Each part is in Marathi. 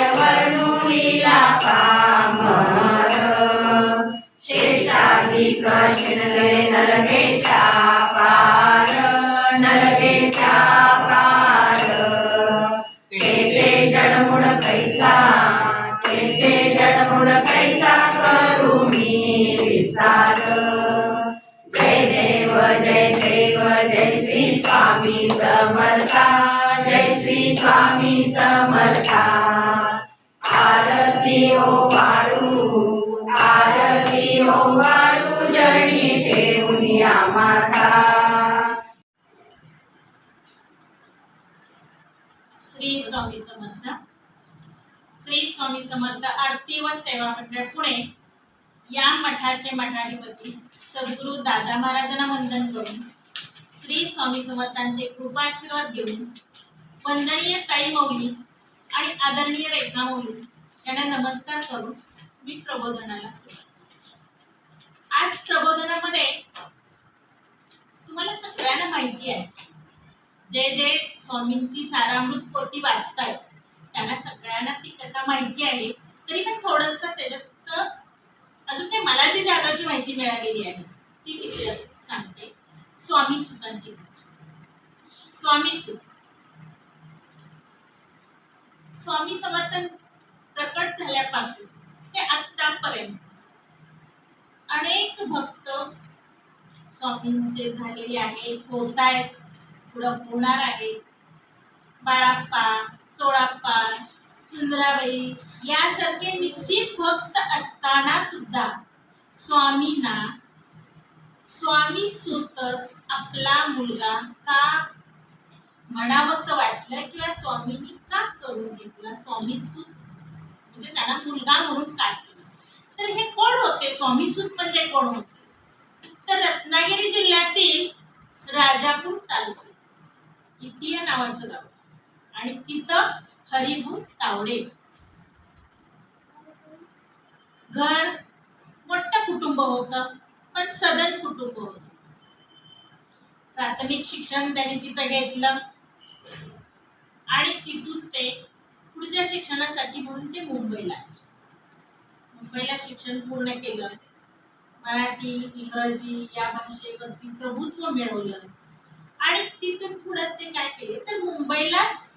काय पार पार. तेथे जडमुड कैसा तेथे जडमुड कैसा करू मी विस्तार. जय देव जय देव जय श्री स्वामी समर्था जय श्री स्वामी समर्था. श्री स्वामी समर्थ. श्री स्वामी समर्थ आरती व सेवा मंडळ पुणे या मठाचे मठाधिपती सद्गुरू दादा महाराजांना वंदन करून श्री स्वामी समर्थांचे कृपाशीर्वाद घेऊन वंदनीय ताई मौली आणि आदरणीय रेखा मौली यांना नमस्कार करून मी प्रबोधनाला सुरुवात आज प्रबोधनामध्ये तुम्हाला सगळ्यांना माहिती आहे. जे जे स्वामींची सारामृत पोती वाचतायत त्यांना सगळ्यांना ती कथा माहिती आहे. तरी पण थोडंसं त्याच्यात अजून काही मला जी जागाची माहिती मिळालेली आहे ती मी सांगते. स्वामी सुतांची कथा. स्वामी सुत. स्वामी समर्थन प्रकट झाल्यापासून ते आत्तापर्यंत. अनेक भक्त स्वामींचे झालेले आहेत होत आहेत पुढं होणार आहेत. बाळाप्पा चोळाप्पा सुंदराबाई यासारखे निश्चित भक्त असताना सुद्धा स्वामींना स्वामी सुतच आपला मुलगा का म्हणावंसं वाटलं किंवा स्वामींनी का करून घेतला? स्वामी सुत म्हणजे त्याला मुलगा म्हणून काय केलं? तर हे कोण होते? स्वामी सूत म्हणजे कोण होते? तर रत्नागिरी जिल्ह्यातील राजापूर तालुका इटिया नावाचं गाव. आणि तिथं हरिभू तावडे. घर मोठं कुटुंब होतं पण सदन कुटुंब होतं. प्राथमिक शिक्षण त्यांनी तिथं घेतलं. आणि तिथून ते पुढच्या शिक्षणासाठी म्हणून ते मुंबईला मुंबईला शिक्षण पूर्ण केलं. मराठी इंग्रजी या भाषेवरती प्रभुत्व मिळवलं. आणि तिथून पुढे ते काय केले? तर मुंबईलाच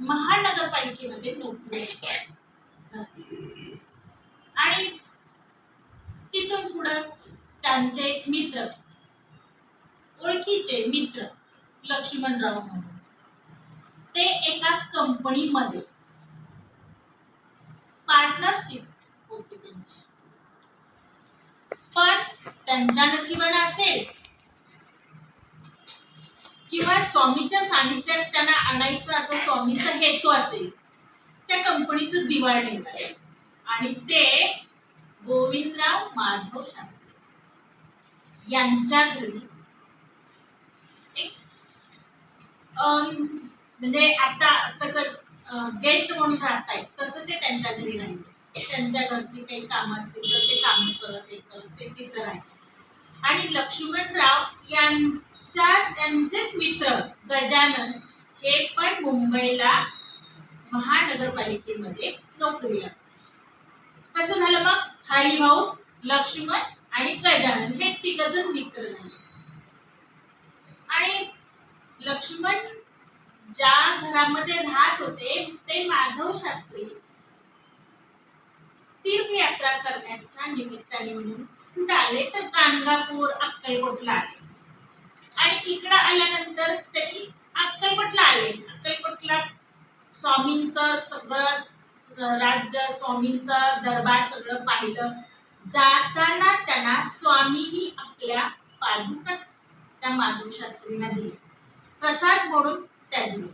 महानगरपालिकेमध्ये नोकरी आणि तिथून पुढं त्यांचे मित्र ओळखीचे मित्र लक्ष्मणराव म्हणून. ते एका कंपनीमध्ये. पार्टनरशिप होती त्यांची. पण त्यांच्या नशिबाने असेल किंवा स्वामीच्या सानिध्यात त्यांना आणायचं असं स्वामीचा हेतू असेल त्या कंपनीचं दिवाळ निघाले. आणि ते गोविंदराव माधव शास्त्री यांच्या घरी एक म्हणजे आता कसं गेस्ट म्हणून राहतायत तसं ते त्यांच्या घरी राहिले त्यांच्या घरची काही कामं असतील तर ते कामं करत हे करत ते तिथं राहिले आणि लक्ष्मणराव यांचा त्यांचेच मित्र गजानन हे पण मुंबईला महानगरपालिकेमध्ये नोकरीला कसं झालं मग हरिभाऊ लक्ष्मण आणि गजानन हे तिघजण मित्र झाले. आणि लक्ष्मण ज्या घरामध्ये राहत होते ते माधव शास्त्री. तीर्थयात्रा करण्याच्या निमित्ताने म्हणून कुठं आले तर गाणगापूर अक्कलकोटला आले. आणि इकडं आल्यानंतर त्यांनी अक्कलकोटला आले. अक्कलकोटला स्वामींचं सगळं राज्य स्वामींचं दरबार सगळं पाहिलं. जाताना त्यांना स्वामींनी आपल्या पादुका त्या माधव दिले. प्रसाद म्हणून त्यांनी.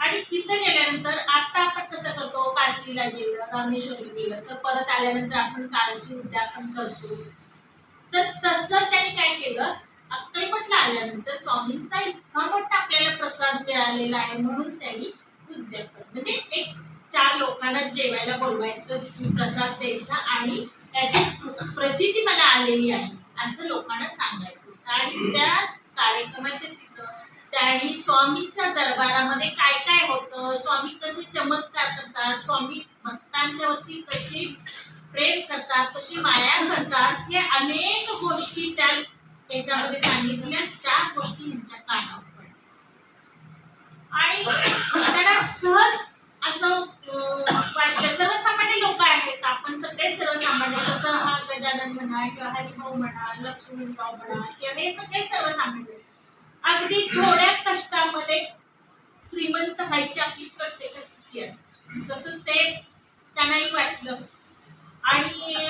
आणि तिथं गेल्यानंतर आता आपण कसं करतो? काशीला गेलं रामेश्वरला गेलं तर परत आल्यानंतर आपण काशी उद्यापन करतो. तर तसं त्यांनी काय केलं? अक्कलपटला आल्यानंतर स्वामींचा इतका मोठा आपल्याला प्रसाद मिळालेला आहे म्हणून त्यांनी उद्यापन म्हणजे एक चार लोकांना जेवायला बोलवायचं प्रसाद द्यायचा आणि त्याची प्रचिती मला आलेली आहे असं लोकांना सांगायचं आणि त्या कार्यक्रमाच्या त्यांनी स्वामींच्या दरबारामध्ये काय काय होतं? स्वामी कसे चमत्कार करतात? स्वामी भक्तांच्या वरती कसे प्रेम करतात? कशी माया करतात? हे अनेक गोष्टी त्या त्याच्यामध्ये सांगितल्या. त्या गोष्टी त्यांच्या कानावर पडल्या आणि त्यांना सहज असं वाटलं सर्वसामान्य लोक आहेत. आपण सगळे सर्वसामान्य जसं हा गजानन म्हणा किंवा हरिभाऊ म्हणा लक्ष्मीराव म्हणा किंवा हे सगळे सर्वसामान्य अगदी थोड्या कष्टामध्ये श्रीमंत व्हायची आपली प्रत्येकाची सी असते. तसं ते त्यांनाही वाटलं. आणि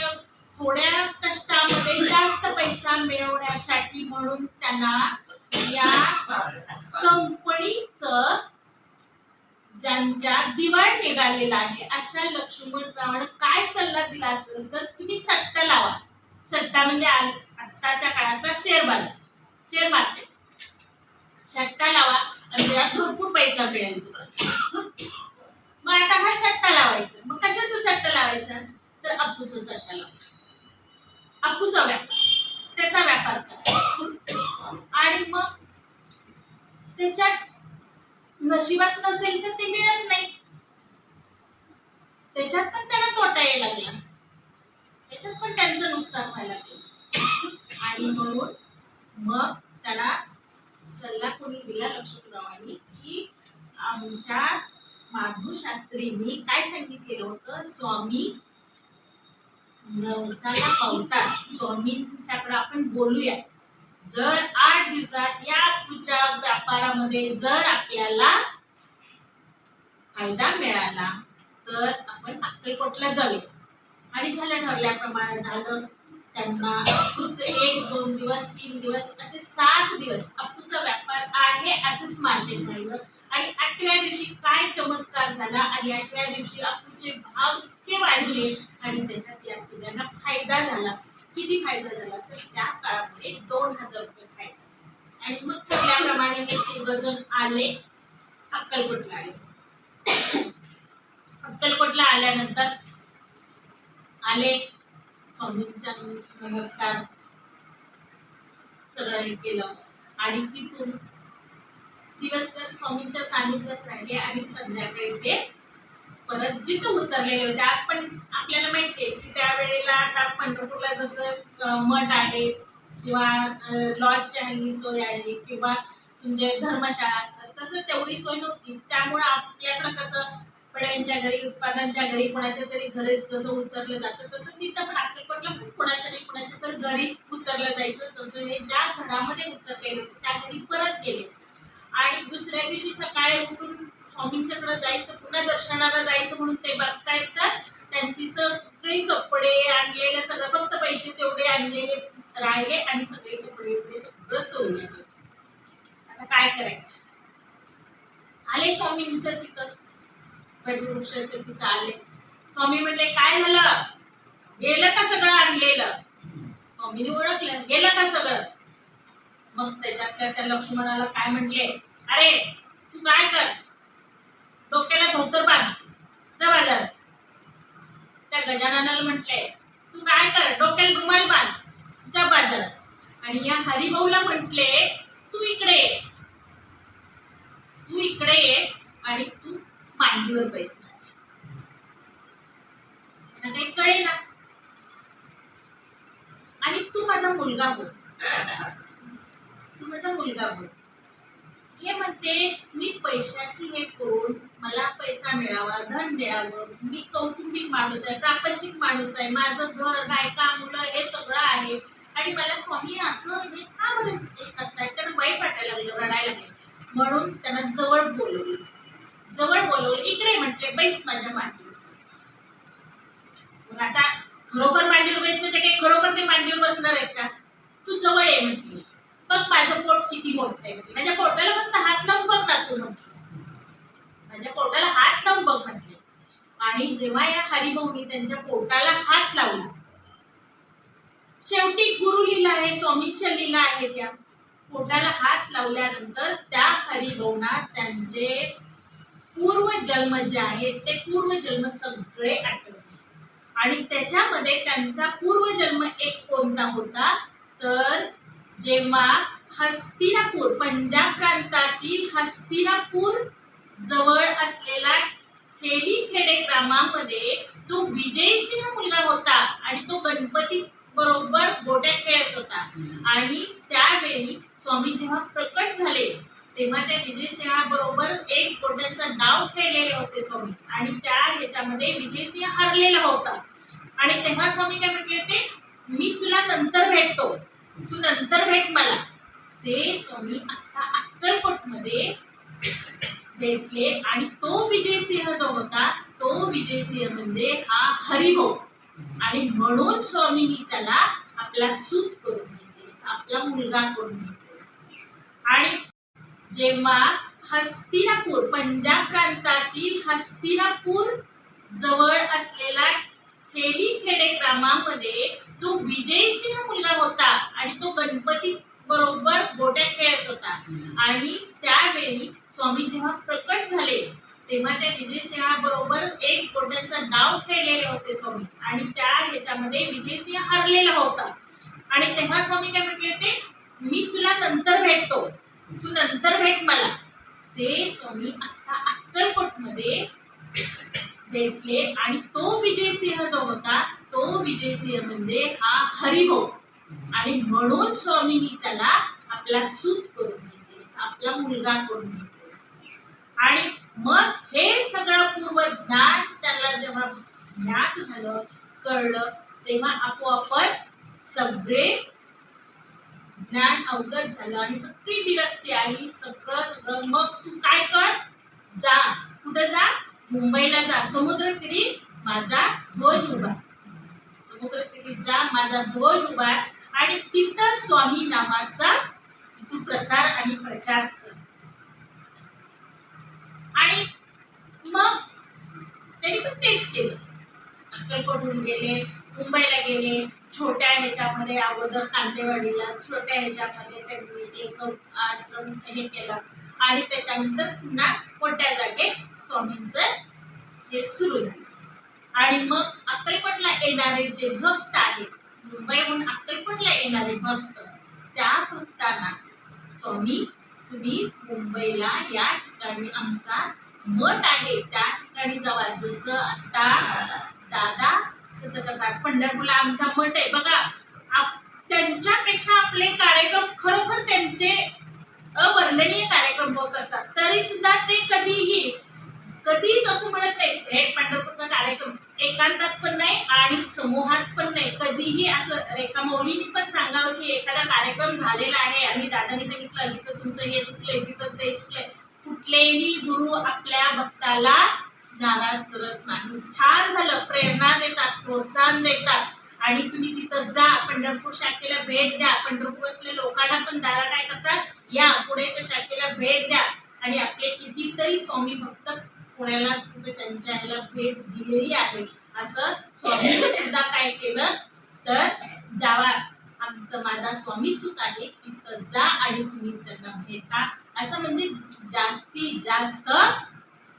थोड्या कष्टामध्ये जास्त पैसा मिळवण्यासाठी म्हणून त्यांना या कंपनीचं ज्यांच्या दिवाळ निघालेला आहे अशा लक्ष्मणरावानं काय सल्ला दिला असेल तर तुम्ही सट्टा लावा. सट्टा म्हणजे आताच्या आत्ताच्या काळातला शेअर बाजार. Share market. सट्टा लावा आणि त्यात भरपूर पैसा मिळेल तुला. मग आता हा सट्टा लावायचा. मग कशाचा सट्टा लावायचा? तर अप्पूचा सट्टा लावा. अप्पूचा व्यापार. त्याचा व्यापार करा. आणि मग त्याच्यात नशिबात नसेल तर ते मिळत नाही. त्याच्यात पण त्याला तोटा यायला लागला. त्याच्यात पण त्यांचं नुकसान व्हायला लागलं. आणि म्हणून मग त्याला सल्ला कोणी दिला लक्ष्मणरावांनी की आमच्या माधुशास्त्रींनी काय सांगितलेलं होतं? स्वामी नवसाला पावतात. स्वामींच्याकडे आपण बोलूया. जर आठ दिवसात या पूजा व्यापारामध्ये जर आपल्याला फायदा मिळाला तर आपण अक्कलकोटला जाऊया. आणि झालं ठरल्याप्रमाणे झालं. त्यांना अप्पूचं एक दोन दिवस तीन दिवस असे सात दिवस अप्पूचा व्यापार आहे असंच मार्केट राहिलं आणि आठव्या दिवशी काय चमत्कार झाला आणि आठव्या दिवशी अप्पूचे भाव इतके वाढले आणि त्याच्यात या पिढ्यांना फायदा झाला. किती फायदा झाला? तर त्या काळामध्ये दोन हजार रुपये फायदा आणि मग ठरल्याप्रमाणे मी तिघ वजन आले अक्कलकोटला आले. अक्कलकोटला आल्यानंतर आले स्वामींच्या नमस्कार सगळं हे केलं. आणि तिथून दिवसभर स्वामींच्या सानिध्यात राहिले आणि संध्याकाळी ते परत जिथं उतरलेले होते. आपण आपल्याला माहिती आहे की त्यावेळेला आता पंढरपूरला जसं मठ आहे किंवा लॉजची आहे सोय आहे किंवा तुमचे धर्मशाळा असतात तसं तेवढी सोय नव्हती. त्यामुळं आपल्याकडं कसं कपड्यांच्या घरी उत्पादनांच्या घरी कोणाच्या तरी घरी जसं उतरलं जातं तसं तिथं पण अक्कलकोटला पण कोणाच्या नाही कोणाच्या तरी घरी उतरलं जायचं. तसं हे ज्या घरामध्ये उतरलेले होते त्या घरी परत गेले. आणि दुसऱ्या दिवशी सकाळी उठून स्वामींच्याकडे जायचं पुन्हा दर्शनाला जायचं म्हणून ते बघतायत तर त्यांची सगळी कपडे आणलेले सगळं फक्त पैसे तेवढे आणलेले राहिले आणि सगळे कपडे एवढे सगळं चोरून आता काय करायचं? आले स्वामींच्या तिथं. वटवृक्षाच्या तिथं आले. स्वामी म्हटले काय झालं? गेलं का सगळं आणलेलं स्वामीने ओळखलं गेलं का सगळं? मग त्याच्यातल्या त्या लक्ष्मणाला काय म्हटले? अरे तू काय कर? डोक्याला धोतर बांध. जा बाजार. त्या गजाननाला म्हटले तू काय कर? डोक्याला रुमाल बांध. जा बाजार. आणि या हरिभाऊला म्हटले तू इकडे ये तू इकडे ये आणि तू मांडीवर बैस माझ्या त्यांना काही कळे ना आणि तू मला माझा मुलगा हो तू माझा मुलगा हो हे म्हणते मी पैशाची हे करून मला पैसा मिळावा धन मिळावं मी कौटुंबिक माणूस आहे प्रापंचिक माणूस आहे माझं घर बायका मुलं हे सगळं आहे. आणि मला स्वामी असं हे का बरं हे करतायत? त्यांना वाईट वाटायला लागलं रडायला लागले. म्हणून त्यांना जवळ बोलवलं. जवळ बोलवलं. इकडे म्हटले बैस माझ्या मांडीवर बस. मग आता खरोखर मांडीवर बैस म्हणजे काही खरोखर ते मांडीवर बसणार आहेत का? तू जवळ ये म्हटली. बघ माझं पोट किती मोठं आहे. माझ्या पोटाला फक्त हात लावून बघ ना तू म्हटलं. माझ्या पोटाला हात लावून बघ म्हटलं. आणि जेव्हा या हरिभाऊनी त्यांच्या पोटाला हात लावला शेवटी गुरु लीला आहे स्वामीच्या लीला आहेत या. पोटाला हात लावल्यानंतर त्या हरिभाऊना त्यांचे पूर्व जन्म जे आहेत ते पूर्व जन्म सगळे आठवले. आणि त्याच्यामध्ये त्यांचा पूर्व जन्म एक कोणता होता? तर जेव्हा हस्तिनापूर पंजाब प्रांतातील हस्तिनापूर जवळ असलेला खेडे ग्रामामध्ये तो विजयसिंह मुलगा होता आणि तो गणपती बरोबर गोट्या खेळत होता. आणि त्यावेळी स्वामी जेव्हा प्रकट झाले तेव्हा त्या विजयसिंहाबरोबर एक गोट्यांचा डाव खेळलेले होते स्वामी. आणि त्या ह्याच्यामध्ये विजयसिंह हरलेला होता. आणि तेव्हा स्वामी काय म्हटले ते मी तुला नंतर भेटतो. तू नंतर भेट मला. ते स्वामी आता अक्कलकोटमध्ये भेटले आणि तो विजयसिंह जो होता तो विजयसिंह म्हणजे हा हरिभाऊ. आणि म्हणून स्वामींनी त्याला आपला सूत करून घेतले आपला मुलगा करून घेतले आणि जेव्हा हस्तिनापूर पंजाब प्रांतातील हस्तिनापूर जवळ असलेला छेलीखेडे ग्रामामध्ये तो विजयसिंह मुलगा होता आणि तो गणपती बरोबर गोट्या खेळत होता. आणि त्यावेळी स्वामी जेव्हा प्रकट झाले तेव्हा त्या विजयसिंहाबरोबर एक गोट्यांचा डाव खेळलेले होते स्वामी. आणि त्या ह्याच्यामध्ये विजयसिंह हरलेला होता. आणि तेव्हा स्वामी काय म्हटले ते मी तुला नंतर भेटतो. तू नंतर भेट मला. ते स्वामी आता अक्कलकोटमध्ये भेटले. आणि तो विजयसिंह जो होता तो विजयसिंह म्हणजे हा हरिभाऊ. आणि म्हणून स्वामींनी त्याला आपला सूत करून घेतले आपला मुलगा करून घेतले आणि मग हे सगळं पूर्व ज्ञान त्याला जेव्हा ज्ञात झालं कळलं तेव्हा आपोआपच सगळे ज्ञान अवगत झालं आणि सगळी विरक्ती आली सगळं सगळं. मग तू काय कर? जा. कुठं जा? मुंबईला जा. समुद्रतीरी माझा ध्वज उभा. समुद्रतीरी जा. माझा ध्वज उभा. आणि तिथं स्वामी नामाचा तू प्रसार आणि प्रचार कर. आणि मग त्यांनी पण तेच केलं. अक्कलकोटहून गेले मुंबईला गेले छोट्या ह्याच्यामध्ये अगोदर कांदेवाडीला छोट्या ह्याच्यामध्ये त्यांनी एक आश्रम हे केला. आणि त्याच्यानंतर पुन्हा मोठ्या जागेत स्वामींचं हे सुरू झालं. आणि मग अक्कलकोटला येणारे जे भक्त आहेत मुंबईहून अक्कलकोटला येणारे भक्त त्या भक्तांना स्वामी तुम्ही मुंबईला या ठिकाणी आमचा मठ आहे. त्या ठिकाणी जावा. जसं आता दादा कसं करतात पंढरपूरला आमचा मठ आहे. बघा आप त्यांच्यापेक्षा आपले कार्यक्रम खरोखर त्यांचे अवर्णनीय कार्यक्रम होत असतात. तरी सुद्धा ते कधीही कधीच असं म्हणत नाही हे पंढरपूरचा कार्यक्रम एकांतात पण नाही आणि समूहात पण नाही. कधीही असं रेखा मौलीनी पण सांगावं की एखादा कार्यक्रम झालेला आहे आणि दादानी सांगितलं इथं तुमचं हे चुकलंय तिथं ते चुकलंय. कुठलेही गुरु आपल्या भक्ताला नाराज करत नाही. छान झालं. प्रेरणा देतात प्रोत्साहन देतात. आणि तुम्ही तिथं जा पंढरपूर शाखेला भेट द्या. पंढरपुरातल्या लोकांना पण दादा काय करतात? या पुण्याच्या शाखेला भेट द्या. आणि आपले कितीतरी स्वामी भक्त पुण्याला तिथे त्यांच्या ह्याला भेट दिलेली आहे. असं स्वामीने सुद्धा काय केलं? तर जावा आमचं माझा स्वामी सुत आहे तिथं जा आणि तुम्ही त्यांना भेटा. असं म्हणजे जास्तीत जास्त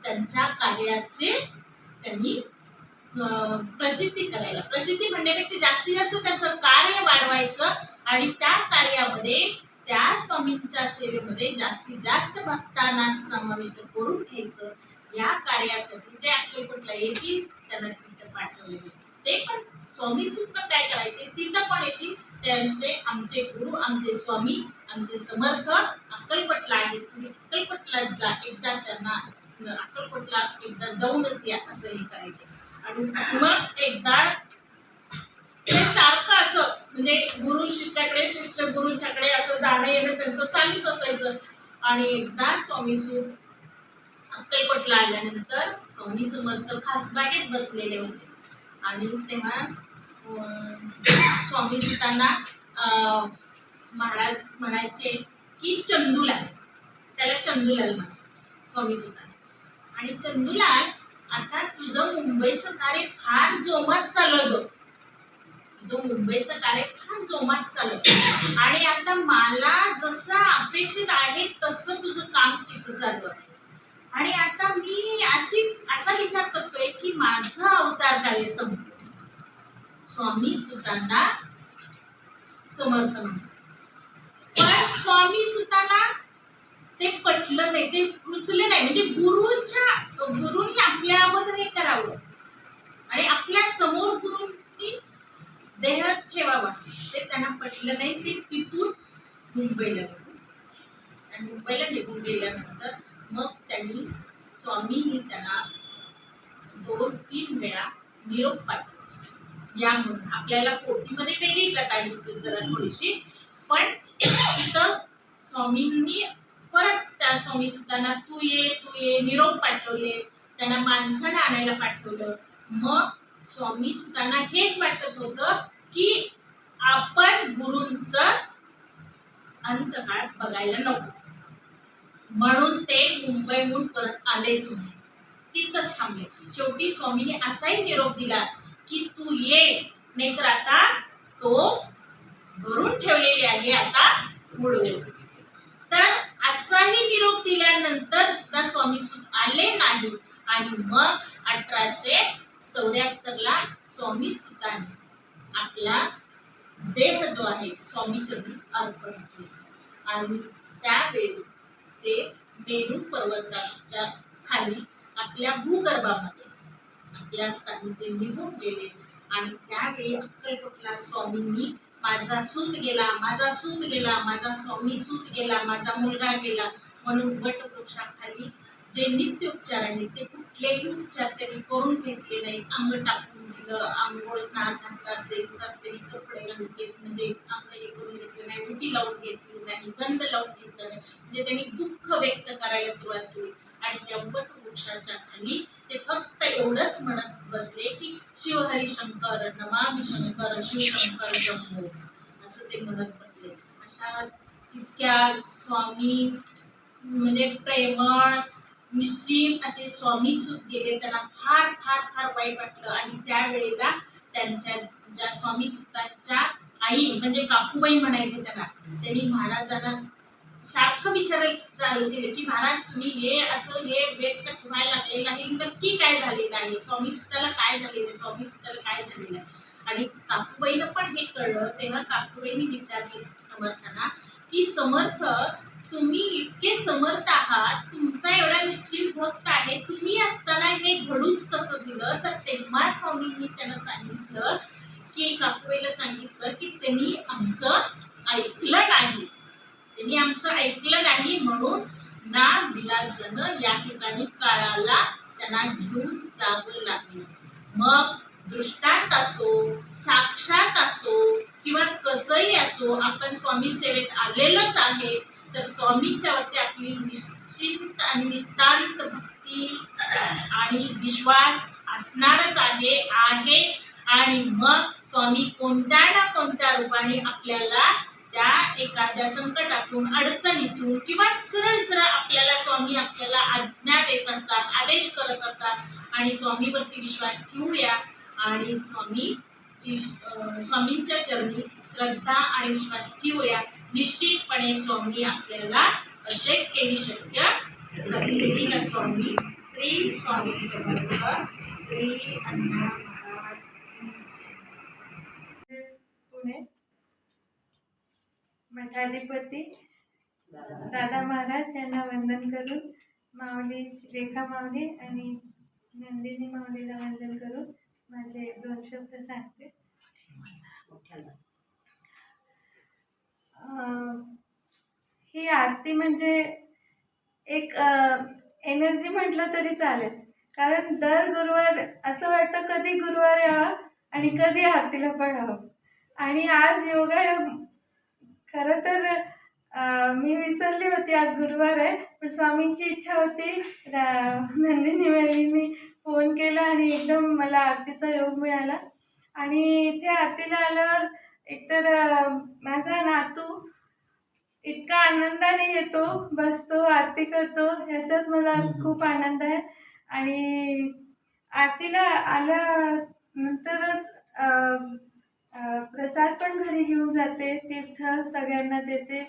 त्यांच्या कार्याचे त्यांनी प्रसिद्धी करायला. प्रसिद्धी म्हणण्यापेक्षा जास्तीत जास्त त्यांचं कार्य वाढवायचं आणि त्या कार्यामध्ये त्या स्वामींच्या सेवेमध्ये जास्तीत जास्त भक्तांना समाविष्ट करून घ्यायचं. या कार्यासाठी जे अक्कलकोटला येतील त्यांना तिथं पाठवले ते पण स्वामी सुद्धा काय करायचे तिथं पण येतील त्यांचे आमचे गुरु आमचे स्वामी आमचे समर्थ अक्कलपटला आहेत. तुम्ही अक्कलपटला जा एकदा त्यांना अक्कलकोटला एकदा जाऊनच या असं हे करायचे. आणि मग एकदा ते सारखं असं म्हणजे गुरु शिष्याकडे शिष्य गुरुच्याकडे असं जाणं येणं त्यांचं चालूच असायचं. आणि एकदा स्वामी सु अक्कलकोटला आल्यानंतर स्वामी समर्थ खासबागेत बसलेले होते. आणि तेव्हा स्वामी सुतांना महाराज म्हणायचे की चंदूलाल त्याला चंदूलाल म्हणायचे स्वामी सुतांना. आणि चंदूलाल आता तुझं मुंबईचं कार्य फार जोमात चालू बघ तुझं मुंबईचं कार्य फार जोमात चाललं आणि आता मला जसं अपेक्षित आहे तसं तुझं काम तिथं चालू आहे आणि आता मी अशी असा विचार करतोय की माझं अवतार कार्य संपलं स्वामी सुतांना समर्थ म्हणतात पण स्वामी सुतांना ते पटलं नाही ते रुचले नाही. म्हणजे गुरुच्या गुरुंनी आपल्याबद्दल हे करावं आणि आपल्यासमोर गुरुंनी देह ठेवावा ते त्यांना पटलं नाही ते तिथून मुंबईला गेले आणि मुंबईला निघून गेल्यानंतर मग त्यांनी स्वामींनी त्यांना दोन तीन वेळा निरोप पाठवला या म्हणून आपल्याला पोथीमध्ये वेगळी कथा आहे इथे जरा थोडीशी पण तिथं स्वामींनी परत त्या स्वामी सुतांना तू ये तू ये निरोप पाठवले त्यांना माणसाला आणायला पाठवलं मग स्वामी सुतांना हेच वाटत होतं की आपण गुरूंचं अंतकाळ बघायला नको म्हणून ते मुंबईहून परत आलेच नाही. तिथंच थांबले. शेवटी स्वामीने असाही निरोप दिला की तू ये नाहीतर आता तो भरून ठेवलेली आहे आता मुळवे तर असाही निरोप दिल्यानंतर सुद्धा स्वामी सुत आले नाही आणि मग अठराशे चौऱ्याहत्तरला स्वामी सुतांनी आपला देह जो आहे स्वामीचरणी अर्पण केला. आणि त्यावेळी ते मेरू पर्वताच्या खाली आपल्या भूगर्भामध्ये. आपल्या स्थानी ते निघून गेले. आणि त्यावेळी अक्कलकोटला स्वामींनी माझा सूत गेला माझा सूत गेला माझा स्वामी सूत गेला माझा मुलगा गेला म्हणून वटवृक्षाखाली जे नित्य उपचार आहेत ते कुठलेही उपचार त्यांनी करून घेतले नाही अंग टाकून दिलं आंघोळ स्नान टाकलं असेल तर त्यांनी कपडे घालून घेत म्हणजे अंग हे करून घेतलं नाही उटी लावून घेतली नाही गंध लावून घेतला नाही. म्हणजे त्यांनी दुःख व्यक्त करायला सुरुवात केली. आणि त्या वटवृक्षाच्या खाली ते फक्त एवढंच म्हणत बसले की शिवहरी शंकर नमामि शंकर शिवशंकर शंभो असं ते म्हणत बसले. अशा इतक्या स्वामी म्हणजे प्रेमळ निश्चिम असे स्वामी सुत गेले त्यांना फार फार फार वाईट वाटलं. आणि त्यावेळेला त्यांच्या ज्या स्वामी सुतांच्या आई म्हणजे काकूबाई म्हणायचे त्यांना त्यांनी महाराजांना सारखं विचारायला चालू केलं की महाराज तुम्ही हे असं हे व्यक्त व्हायला लागलेलं आहे नक्की काय झालेलं आहे स्वामी सुताला काय झालेलं आहे स्वामी सुताला काय झालेलं आहे आणि काकूबाईनं पण हे कळलं. तेव्हा काकूबाईंनी विचारले समर्थांना की समर्थ तुम्ही इतके समर्थ आहात तुमचा एवढा निश्चित भक्त आहे तुम्ही असताना हे घडूच कसं दिलं? तर तेव्हा स्वामींनी त्यांना सांगितलं की काकवेला सांगितलं की त्यांनी आमचं ऐकलं नाही. त्यांनी आमचं ऐकलं नाही म्हणून ना विलासजन या ठिकाणी काळाला त्यांना घेऊन जावं लागलं. मग दृष्टांत असो साक्षात असो किंवा कसंही असो आपण स्वामी सेवेत आलेलंच आहे. तर स्वामींच्या वरती आपली निश्चिंत आणि नितांत भक्ती आणि विश्वास असणारच आहे आहे आणि मग स्वामी कोणत्या ना कोणत्या रूपाने आपल्याला त्या एखाद्या संकटातून अडचणीतून किंवा सरळ सरळ आपल्याला स्वामी आपल्याला आज्ञा देत असतात आदेश करत असतात आणि स्वामीवरती विश्वास ठेवूया आणि स्वामी जी स्वामींच्या चरणी श्रद्धा आणि विश्वास ठेवूया. निश्चितपणे स्वामी आपल्याला अशक्य शक्य करतील स्वामी? श्री स्वामी समर्थ श्री अण्णा महाराज पुणे. मठाधिपती दादा महाराज यांना वंदन करून माऊली रेखा माऊली आणि नंदिनी माऊलीला वंदन करून माझे दोन शब्द सांगते. ही आरती म्हणजे एक एनर्जी म्हटलं तरी चालेल. कारण दर गुरुवार असं वाटतं कधी गुरुवार यावा आणि कधी आरतीला पडावं आणि आज योगा खरं तर मी विसरली होती आज गुरुवार आहे. पण स्वामींची इच्छा होती. नंदिनी मी फोन केला आणि एकदम मला आरतीचा योग मिळाला. आणि त्या आरतीला आल्यावर एकतर माझा नातू इतका आनंदाने येतो बसतो आरती करतो ह्याचाच मला खूप आनंद आहे. आणि आरतीला आल्यानंतरच प्रसाद पण घरी घेऊन जाते तीर्थ सगळ्यांना देते.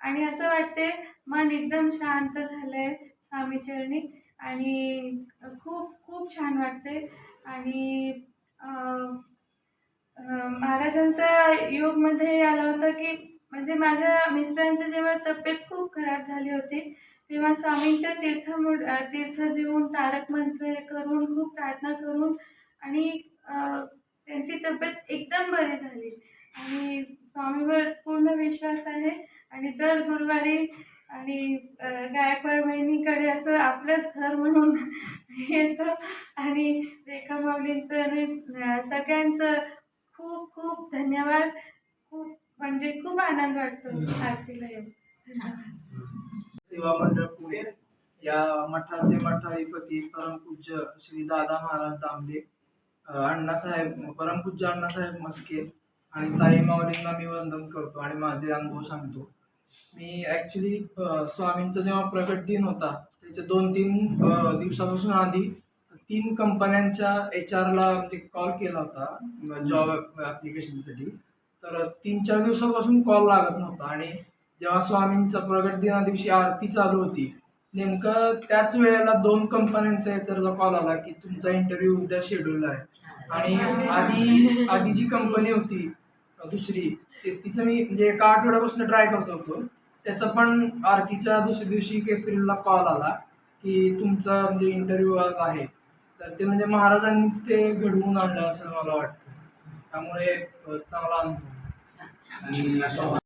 आणि असं वाटते मन एकदम शांत झालंय स्वामीचरणी. आणि खूप खूप छान वाटते. आणि महाराजांचा योगमध्ये आला होता की म्हणजे माझ्या मिस्टरांची जेव्हा तब्येत खूप खराब झाली होती तेव्हा स्वामींच्या तीर्थ तीर्थ देऊन तारक मंत्र हे करून खूप प्रार्थना करून आणि त्यांची तब्येत एकदम बरी झाली. आणि स्वामीवर पूर्ण विश्वास आहे. आणि दर गुरुवारी आणि गायकवाड बहिणीकडे असं आपलंच घर म्हणून येतो. आणि रेखा माऊलींचं आणि सगळ्यांचं खूप खूप धन्यवाद. खूप म्हणजे खूप आनंद वाटतो आरतीला येऊन. सेवा मंडळ पुणे या मठाचे मठाधिपती परमपूज्य श्री दादा महाराज दामदे अण्णासाहेब परमपूज्य अण्णासाहेब मस्के आणि ताई माऊलींना मी वंदन करतो आणि माझे अनुभव सांगतो. मी ॲक्च्युली स्वामींचा जेव्हा प्रकट दिन होता त्याच्या दोन तीन दिवसापासून आधी तीन कंपन्यांच्या एच आरला म्हणजे कॉल केला होता जॉब ॲप्लिकेशनसाठी तर तीन चार दिवसापासून कॉल लागत नव्हता आणि जेव्हा स्वामींचा प्रगट दिना दिवशी आरती चालू होती नेमकं त्याच वेळेला दोन कंपन्यांचा याचा कॉल आला की तुमचा इंटरव्ह्यू उद्या शेड्यूल आहे. आणि आधी आधी जी कंपनी होती दुसरी. ते तिचं मी म्हणजे एका आठवड्यापासून ट्राय करत होतो त्याचा पण आरतीच्या दुसऱ्या दिवशी एक एप्रिलला कॉल आला की तुमचा म्हणजे इंटरव्ह्यू आहे. तर ते म्हणजे महाराजांनीच ते घडवून आणलं असं मला वाटतं. त्यामुळे चांगला अनुभव.